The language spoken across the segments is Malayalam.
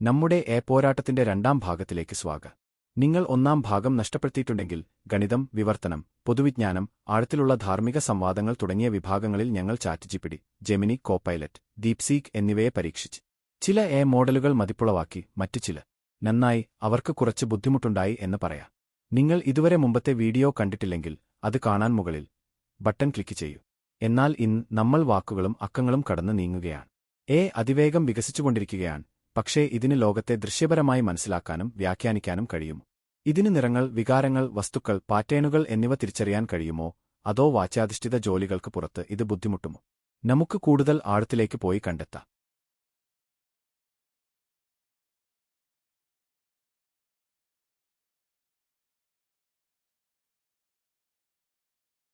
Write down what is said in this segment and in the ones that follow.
നമ്മുടെ എ പോരാട്ടത്തിന്റെ രണ്ടാം ഭാഗത്തിലേക്ക് സ്വാഗതം നിങ്ങൾ ഒന്നാം ഭാഗം നഷ്ടപ്പെടുത്തിയിട്ടുണ്ടെങ്കിൽ ഗണിതം വിവർത്തനം പൊതുവിജ്ഞാനം ആഴത്തിലുള്ള ധാർമ്മിക സംവാദങ്ങൾ തുടങ്ങിയ വിഭാഗങ്ങളിൽ ഞങ്ങൾ ചാറ്റിജിപ്പിടി ജെമിനി കോപ്പൈലറ്റ് ദീപ്സീക് എന്നിവയെ പരീക്ഷിച്ച്. ചില എ മോഡലുകൾ മതിപ്പുളവാക്കി മറ്റു ചില. നന്നായി അവർക്ക് കുറച്ച് ബുദ്ധിമുട്ടുണ്ടായി എന്ന് പറയാം. നിങ്ങൾ ഇതുവരെ മുമ്പത്തെ വീഡിയോ കണ്ടിട്ടില്ലെങ്കിൽ അത് കാണാൻ മുകളിൽ ബട്ടൺ ക്ലിക്ക് ചെയ്യൂ. എന്നാൽ ഇന്ന് നമ്മൾ വാക്കുകളും അക്കങ്ങളും കടന്നു നീങ്ങുകയാണ്. എ അതിവേഗം വികസിച്ചുകൊണ്ടിരിക്കുകയാണ്. പക്ഷേ ഇതിന് ലോകത്തെ ദൃശ്യപരമായി മനസ്സിലാക്കാനും വ്യാഖ്യാനിക്കാനും കഴിയും. ഇതിന് നിറങ്ങൾ വികാരങ്ങൾ വസ്തുക്കൾ പാറ്റേണുകൾ എന്നിവ തിരിച്ചറിയാൻ കഴിയുമോ? അതോ വാച്യാധിഷ്ഠിത ജോലികൾക്ക് പുറത്ത് ഇത് ബുദ്ധിമുട്ടുമോ? നമുക്ക് കൂടുതൽ ആഴത്തിലേക്ക് പോയി കണ്ടെത്താം.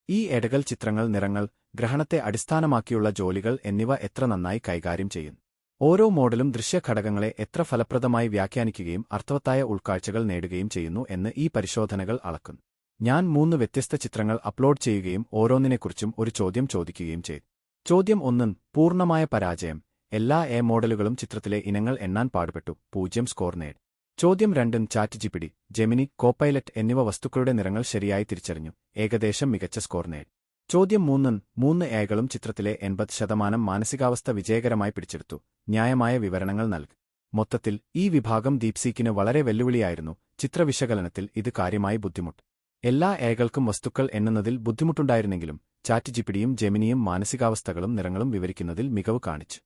ഈ എടകൾ ചിത്രങ്ങൾ നിറങ്ങൾ ഗ്രഹണത്തെ അടിസ്ഥാനമാക്കിയുള്ള ജോലികൾ എന്നിവ എത്ര നന്നായി കൈകാര്യം ചെയ്യുന്നു ഓരോ മോഡലും ദൃശ്യഘടകങ്ങളെ എത്ര ഫലപ്രദമായി വ്യാഖ്യാനിക്കുകയും അർത്ഥവത്തായ ഉൾക്കാഴ്ചകൾ നേടുകയും ചെയ്യുന്നു എന്ന് ഈ പരിശോധനകൾ അളക്കുന്നു. ഞാൻ മൂന്ന് വ്യത്യസ്ത ചിത്രങ്ങൾ അപ്ലോഡ് ചെയ്യുകയും ഓരോന്നിനെക്കുറിച്ചും ഒരു ചോദ്യം ചോദിക്കുകയും ചെയ്തു. ചോദ്യം ഒന്ന് പൂർണമായ പരാജയം. എല്ലാ എ മോഡലുകളും ചിത്രത്തിലെ ഇനങ്ങൾ എണ്ണാൻ പാടുപെട്ടു. പൂജ്യം സ്കോർ നേടി. ചോദ്യം രണ്ടും ചാറ്റ് ജിപിടി ജെമിനി കോപ്പൈലറ്റ് എന്നിവ വസ്തുക്കളുടെ നിറങ്ങൾ ശരിയായി തിരിച്ചറിഞ്ഞു. ഏകദേശം മികച്ച സ്കോർ നേടി. ചോദ്യം മൂന്നും മൂന്ന് എകളും ചിത്രത്തിലെ എൺപത് ശതമാനം മാനസികാവസ്ഥ വിജയകരമായി പിടിച്ചെടുത്തു. ന്യായമായ വിവരണങ്ങൾ നൽകി. മൊത്തത്തിൽ ഈ വിഭാഗം ദീപ്സീക്കിന് വളരെ വെല്ലുവിളിയായിരുന്നു. ചിത്രവിശകലനത്തിൽ ഇത് കാര്യമായി ബുദ്ധിമുട്ട്. എല്ലാ എകൾക്കും വസ്തുക്കൾ എണ്ണുന്നതിൽ ബുദ്ധിമുട്ടുണ്ടായിരുന്നെങ്കിലും ചാറ്റ് ജിപിടിയും ജെമിനിയും മാനസികാവസ്ഥകളും നിറങ്ങളും വിവരിക്കുന്നതിൽ മികവ് കാണിച്ചു.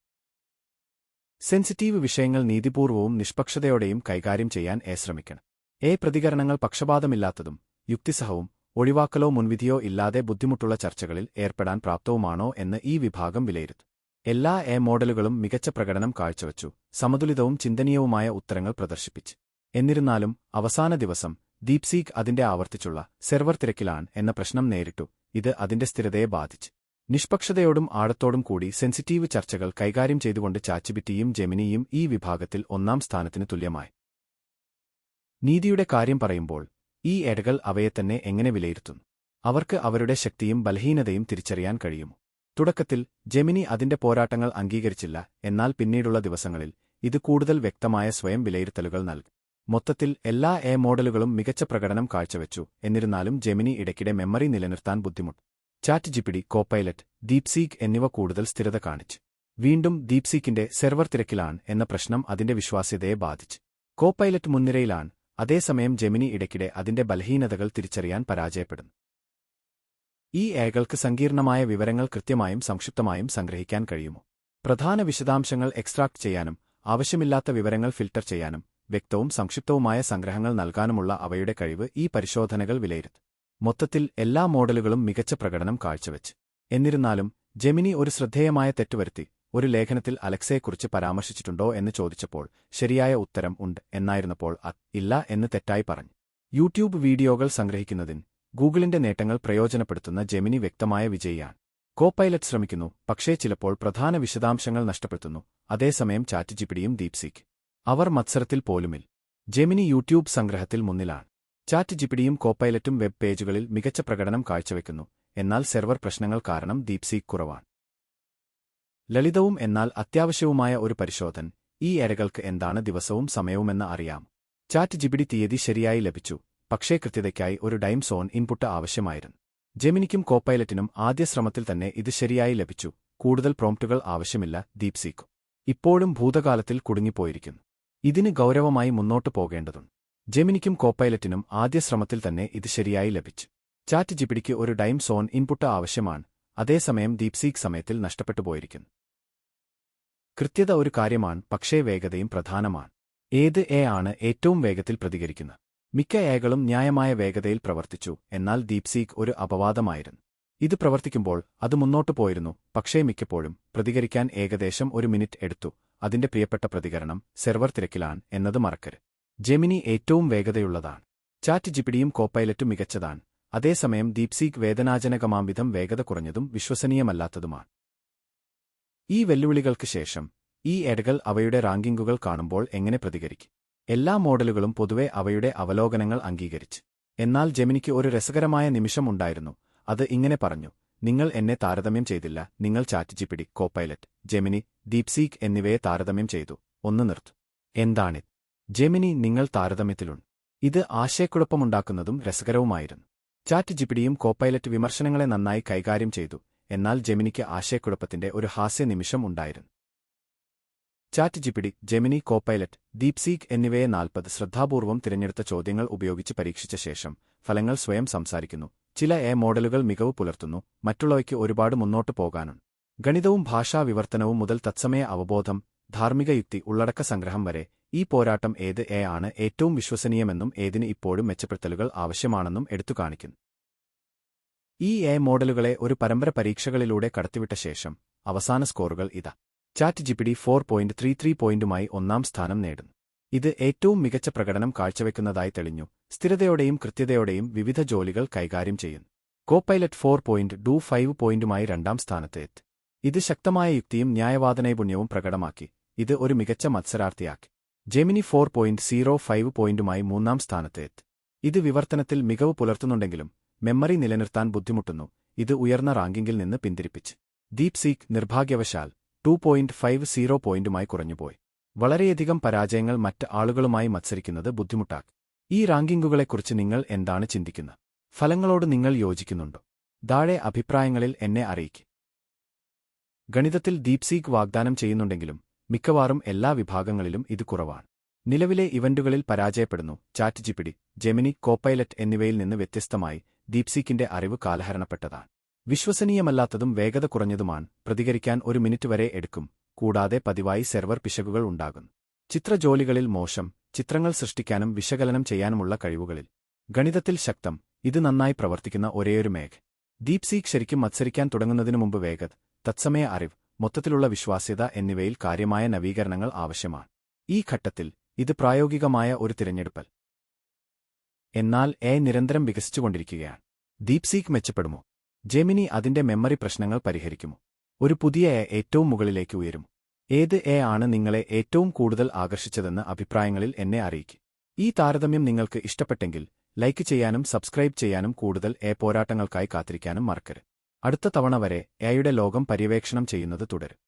സെൻസിറ്റീവ് വിഷയങ്ങൾ നീതിപൂർവവും നിഷ്പക്ഷതയോടെയും കൈകാര്യം ചെയ്യാൻ എ ശ്രമിക്കണം. എ പ്രതികരണങ്ങൾ പക്ഷപാതമില്ലാത്തതും യുക്തിസഹവും ഒഴിവാക്കലോ മുൻവിധിയോ ഇല്ലാതെ ബുദ്ധിമുട്ടുള്ള ചർച്ചകളിൽ ഏർപ്പെടാൻ പ്രാപ്തവുമാണോ എന്ന് ഈ വിഭാഗം വിലയിരുത്തും. എല്ലാ എ മോഡലുകളും മികച്ച പ്രകടനം കാഴ്ചവച്ചു സമതുലിതവും ചിന്തനീയവുമായ ഉത്തരങ്ങൾ പ്രദർശിപ്പിച്ച്. എന്നിരുന്നാലും അവസാന ദിവസം ദീപ്സീക്ക് അതിന്റെ ആവർത്തിച്ചുള്ള സെർവർ തിരക്കിലാണ് എന്ന പ്രശ്നം നേരിട്ടു ഇത് അതിന്റെ സ്ഥിരതയെ ബാധിച്ചു. നിഷ്പക്ഷതയോടും ആഴത്തോടും കൂടി സെൻസിറ്റീവ് ചർച്ചകൾ കൈകാര്യം ചെയ്തുകൊണ്ട് ചാച്ചിബിറ്റിയും ജെമിനിയും ഈ വിഭാഗത്തിൽ ഒന്നാം സ്ഥാനത്തിന് തുല്യമായി. നീതിയുടെ കാര്യം പറയുമ്പോൾ ഈ ഏടകൾ അവയെ തന്നെ എങ്ങനെ വിലയിരുത്തും? അവർക്ക് അവരുടെ ശക്തിയും ബലഹീനതയും തിരിച്ചറിയാൻ കഴിയും. തുടക്കത്തിൽ ജെമിനി അതിന്റെ പോരാട്ടങ്ങൾ അംഗീകരിച്ചില്ല എന്നാൽ പിന്നീടുള്ള ദിവസങ്ങളിൽ ഇത് കൂടുതൽ വ്യക്തമായ സ്വയം വിലയിരുത്തലുകൾ നൽകി. മൊത്തത്തിൽ എല്ലാ എ മോഡലുകളും മികച്ച പ്രകടനം കാഴ്ചവെച്ചു എന്നിരുന്നാലും ജെമിനി ഇടയ്ക്കിടെ മെമ്മറി നിലനിർത്താൻ ബുദ്ധിമുട്ട്. ചാറ്റ് ജിപിഡി കോപ്പൈലറ്റ് ദീപ്സീക് എന്നിവ കൂടുതൽ സ്ഥിരത കാണിച്ചു. വീണ്ടും ദീപ്സീക്കിന്റെ സെർവർ തിരക്കിലാണ് എന്ന പ്രശ്നം അതിന്റെ വിശ്വാസ്യതയെ ബാധിച്ചു. കോപ്പൈലറ്റ് മുൻനിരയിലാണ് അതേസമയം ജെമിനി ഇടയ്ക്കിടെ അതിന്റെ ബലഹീനതകൾ തിരിച്ചറിയാൻ പരാജയപ്പെടുന്നു. ഈ ഏകൾക്ക് സങ്കീർണമായ വിവരങ്ങൾ കൃത്യമായും സംക്ഷിപ്തമായും സംഗ്രഹിക്കാൻ കഴിയുമോ? പ്രധാന വിശദാംശങ്ങൾ എക്സ്ട്രാക്ട് ചെയ്യാനും ആവശ്യമില്ലാത്ത വിവരങ്ങൾ ഫിൽട്ടർ ചെയ്യാനും വ്യക്തവും സംക്ഷിപ്തവുമായ സംഗ്രഹങ്ങൾ നൽകാനുമുള്ള അവയുടെ കഴിവ് ഈ പരിശോധനകൾ വിലയിരുത്തും. മൊത്തത്തിൽ എല്ലാ മോഡലുകളും മികച്ച പ്രകടനം കാഴ്ചവെച്ച്. എന്നിരുന്നാലും ജെമിനി ഒരു ശ്രദ്ധേയമായ തെറ്റുവരുത്തി ഒരു ലേഖനത്തിൽ അലക്സയെക്കുറിച്ച് പരാമർശിച്ചിട്ടുണ്ടോ എന്ന് ചോദിച്ചപ്പോൾ ശരിയായ ഉത്തരം ഉണ്ട് എന്നായിരുന്നപ്പോൾ ഇല്ല എന്ന് തെറ്റായി പറഞ്ഞു. യൂട്യൂബ് വീഡിയോകൾ സംഗ്രഹിക്കുന്നതിന് ഗൂഗിളിന്റെ നേട്ടങ്ങൾ പ്രയോജനപ്പെടുത്തുന്ന ജെമിനി വ്യക്തമായ വിജയിയാണ്. കോപ്പൈലറ്റ് ശ്രമിക്കുന്നു പക്ഷേ ചിലപ്പോൾ പ്രധാന വിശദാംശങ്ങൾ നഷ്ടപ്പെടുത്തുന്നു. അതേസമയം ചാറ്റ് ജിപിടിയും ദീപ്സിക്ക്. അവർ മത്സരത്തിൽ പോലുമിൽ. ജെമിനി യൂട്യൂബ് സംഗ്രഹത്തിൽ മുന്നിലാണ്. ചാറ്റ് ജിപിടിയും കോപ്പൈലറ്റും വെബ് പേജുകളിൽ മികച്ച പ്രകടനം കാഴ്ചവെക്കുന്നു എന്നാൽ സെർവർ പ്രശ്നങ്ങൾ കാരണം ദീപ്സീക് കുറവാണ്. ലളിതവും എന്നാൽ അത്യാവശ്യവുമായ ഒരു പരിശോധൻ. ഈ എരകൾക്ക് എന്താണ് ദിവസവും സമയവുമെന്ന് അറിയാം. ചാറ്റ് ജിബിഡി തീയതി ശരിയായി ലഭിച്ചു. പക്ഷേ കൃത്യതയ്ക്കായി ഒരു ഡൈം സോൺ ഇൻപുട്ട് ആവശ്യമായിരുന്നു. ജെമിനിക്കും കോപ്പൈലറ്റിനും ആദ്യ ശ്രമത്തിൽ തന്നെ ഇത് ശരിയായി ലഭിച്ചു. കൂടുതൽ പ്രോംപ്റ്റുകൾ ആവശ്യമില്ല ദീപ്സീക്കും. ഇപ്പോഴും ഭൂതകാലത്തിൽ കുടുങ്ങിപ്പോയിരിക്കുന്നു. ഇതിന് ഗൗരവമായി മുന്നോട്ടു പോകേണ്ടതുണ്ട്. ജെമിനിക്കും കോപ്പൈലറ്റിനും ആദ്യ ശ്രമത്തിൽ തന്നെ ഇത് ശരിയായി ലഭിച്ചു. ചാറ്റ് ജിപിടിക്ക് ഒരു ഡൈം സോൺ ഇൻപുട്ട് ആവശ്യമാണ്. അതേസമയം ദീപ്സീക് സമയത്തിൽ നഷ്ടപ്പെട്ടു പോയിരിക്കുന്നു കൃത്യത ഒരു കാര്യമാണ് പക്ഷേ വേഗതയും പ്രധാനമാണ്. ഏത് എ ആണ് ഏറ്റവും വേഗത്തിൽ പ്രതികരിക്കുന്നത്? മിക്ക എകളും ന്യായമായ വേഗതയിൽ പ്രവർത്തിച്ചു എന്നാൽ ദീപ്സീക്ക് ഒരു അപവാദമായിരുന്നു. ഇത് പ്രവർത്തിക്കുമ്പോൾ അത് മുന്നോട്ടു പോയിരുന്നു പക്ഷേ മിക്കപ്പോഴും പ്രതികരിക്കാൻ ഏകദേശം ഒരു മിനിറ്റ് എടുത്തു അതിന്റെ പ്രിയപ്പെട്ട പ്രതികരണം സെർവർ തിരക്കിലാണ് എന്നത് മറക്കരുത്. ജെമിനി ഏറ്റവും വേഗതയുള്ളതാണ്. ചാറ്റ് ജിപിടിയും കോപ്പൈലറ്റും മികച്ചതാണ് അതേസമയം ദീപ്സീക്ക് വേദനാജനകമാംവിധം വേഗത കുറഞ്ഞതും വിശ്വസനീയമല്ലാത്തതുമാണ്. ഈ വെല്ലുവിളികൾക്ക് ശേഷം ഈ എടകൾ അവയുടെ റാങ്കിങ്ങുകൾ കാണുമ്പോൾ എങ്ങനെ പ്രതികരിക്കും? എല്ലാ മോഡലുകളും പൊതുവെ അവയുടെ അവലോകനങ്ങൾ അംഗീകരിച്ച്. എന്നാൽ ജെമിനിക്ക് ഒരു രസകരമായ നിമിഷമുണ്ടായിരുന്നു അത് ഇങ്ങനെ പറഞ്ഞു നിങ്ങൾ എന്നെ താരതമ്യം ചെയ്തില്ല. നിങ്ങൾ Chat GPT Copilot Gemini DeepSeek എന്നിവയെ താരതമ്യം ചെയ്തു. ഒന്ന് നിർത്തു. എന്താണിത്? ജെമിനി നിങ്ങൾ താരതമ്യത്തിലുണ്ട്. ഇത് ആശയക്കുഴപ്പമുണ്ടാക്കുന്നതും രസകരവുമായിരുന്നു. ചാറ്റ് ജിപിഡിയും കോപ്പൈലറ്റ് വിമർശനങ്ങളെ നന്നായി കൈകാര്യം ചെയ്തു. എന്നാൽ ജെമിനിക്ക് ആശയക്കുഴപ്പത്തിന്റെ ഒരു ഹാസ്യ നിമിഷം ഉണ്ടായിരുന്നു. Chat GPT Gemini Copilot DeepSeek എന്നിവയെ നാൽപ്പത് ശ്രദ്ധാപൂർവം തിരഞ്ഞെടുത്ത ചോദ്യങ്ങൾ ഉപയോഗിച്ച് പരീക്ഷിച്ച ശേഷം ഫലങ്ങൾ സ്വയം സംസാരിക്കുന്നു. ചില എ മോഡലുകൾ മികവ് പുലർത്തുന്നു മറ്റുള്ളവയ്ക്ക് ഒരുപാട് മുന്നോട്ട് പോകാനുണ്ട് ഗണിതവും ഭാഷാ വിവർത്തനവും മുതൽ തത്സമയ അവബോധം ധാർമ്മിക യുക്തി ഉള്ളടക്ക സംഗ്രഹം വരെ ഈ പോരാട്ടം ഏത് എ ആണ് ഏറ്റവും വിശ്വസനീയമെന്നും ഏതിന് ഇപ്പോഴും മെച്ചപ്പെടുത്തലുകൾ ആവശ്യമാണെന്നും എടുത്തുകാണിക്കുന്നു ഈ എ മോഡലുകളെ ഒരു പരമ്പര പരീക്ഷകളിലൂടെ കടത്തിവിട്ട ശേഷം അവസാന സ്കോറുകൾ ഇതാ. ChatGPT four point three three പോയിന്റുമായി ഒന്നാം സ്ഥാനം നേടുന്നു. ഇത് ഏറ്റവും മികച്ച പ്രകടനം കാഴ്ചവെക്കുന്നതായി തെളിഞ്ഞു സ്ഥിരതയോടെയും കൃത്യതയോടെയും വിവിധ ജോലികൾ കൈകാര്യം ചെയ്യുന്നു. Copilot four point two five പോയിന്റുമായി രണ്ടാം സ്ഥാനത്ത് എത്തി. ഇത് ശക്തമായ യുക്തിയും ന്യായവാദനൈപുണ്യവും പ്രകടമാക്കി. ഇത് ഒരു മികച്ച മത്സരാർത്ഥിയാക്കി. Gemini four point zero five പോയിന്റുമായി മൂന്നാം സ്ഥാനത്ത് എത്തി. ഇത് വിവർത്തനത്തിൽ മികവ് പുലർത്തുന്നുണ്ടെങ്കിലും മെമ്മറി നിലനിർത്താൻ ബുദ്ധിമുട്ടുന്നു. ഇത് ഉയർന്ന റാങ്കിങ്ങിൽ നിന്ന് പിന്തിരിപ്പിച്ച്. ദീപ് സീക്ക് നിർഭാഗ്യവശാൽ ടു പോയിന്റ് ഫൈവ് സീറോ പോയിന്റുമായി കുറഞ്ഞുപോയി. വളരെയധികം പരാജയങ്ങൾ മറ്റ് ആളുകളുമായി മത്സരിക്കുന്നത് ബുദ്ധിമുട്ടാക്കി. ഈ റാങ്കിങ്ങുകളെക്കുറിച്ച് നിങ്ങൾ എന്താണ് ചിന്തിക്കുന്നത് ഫലങ്ങളോട് നിങ്ങൾ യോജിക്കുന്നുണ്ടോ? താഴെ അഭിപ്രായങ്ങളിൽ എന്നെ അറിയിക്കും. ഗണിതത്തിൽ ദീപ്സീക്ക് വാഗ്ദാനം ചെയ്യുന്നുണ്ടെങ്കിലും മിക്കവാറും എല്ലാ വിഭാഗങ്ങളിലും ഇത് കുറവാണ്. നിലവിലെ ഇവന്റുകളിൽ പരാജയപ്പെടുന്നു. ചാറ്റ് ജിപിഡി ജെമിനി കോപ്പൈലറ്റ് എന്നിവയിൽ നിന്ന് വ്യത്യസ്തമായി ദീപ്സീക്കിന്റെ അറിവ് കാലഹരണപ്പെട്ടതാണ്. വിശ്വസനീയമല്ലാത്തതും വേഗത കുറഞ്ഞതുമാണ് പ്രതികരിക്കാൻ ഒരു മിനിറ്റ് വരെ എടുക്കും കൂടാതെ പതിവായി സെർവർ പിശകുകൾ ഉണ്ടാകുന്നു ചിത്രജോലികളിൽ മോശം ചിത്രങ്ങൾ സൃഷ്ടിക്കാനും വിശകലനം ചെയ്യാനുമുള്ള കഴിവുകളിൽ. ഗണിതത്തിൽ ശക്തം ഇത് നന്നായി പ്രവർത്തിക്കുന്ന ഒരേയൊരു മേഘ. ദീപ്സീക് ശരിക്കും മത്സരിക്കാൻ തുടങ്ങുന്നതിനു മുമ്പ് വേഗത തത്സമയ അറിവ് മൊത്തത്തിലുള്ള വിശ്വാസ്യത എന്നിവയിൽ കാര്യമായ നവീകരണങ്ങൾ ആവശ്യമാണ്. ഈ ഘട്ടത്തിൽ ഇത് പ്രായോഗികമായ ഒരു തിരഞ്ഞെടുപ്പൽ. എന്നാൽ എ നിരന്തരം വികസിച്ചുകൊണ്ടിരിക്കുകയാണ്. ദീപ്സീക്ക് മെച്ചപ്പെടുമോ? ജെമിനി അതിന്റെ മെമ്മറി പ്രശ്നങ്ങൾ പരിഹരിക്കുമോ? ഒരു പുതിയ എ ഏറ്റവും മുകളിലേക്ക് ഉയരും. ഏത് എ ആണ് നിങ്ങളെ ഏറ്റവും കൂടുതൽ ആകർഷിച്ചതെന്ന് അഭിപ്രായങ്ങളിൽ എന്നെ അറിയിക്കും. ഈ താരതമ്യം നിങ്ങൾക്ക് ഇഷ്ടപ്പെട്ടെങ്കിൽ ലൈക്ക് ചെയ്യാനും സബ്സ്ക്രൈബ് ചെയ്യാനും കൂടുതൽ എ പോരാട്ടങ്ങൾക്കായി കാത്തിരിക്കാനും മറക്കരുത്. അടുത്ത തവണ വരെ എയുടെ ലോകം പര്യവേക്ഷണം ചെയ്യുന്നത് തുടരും.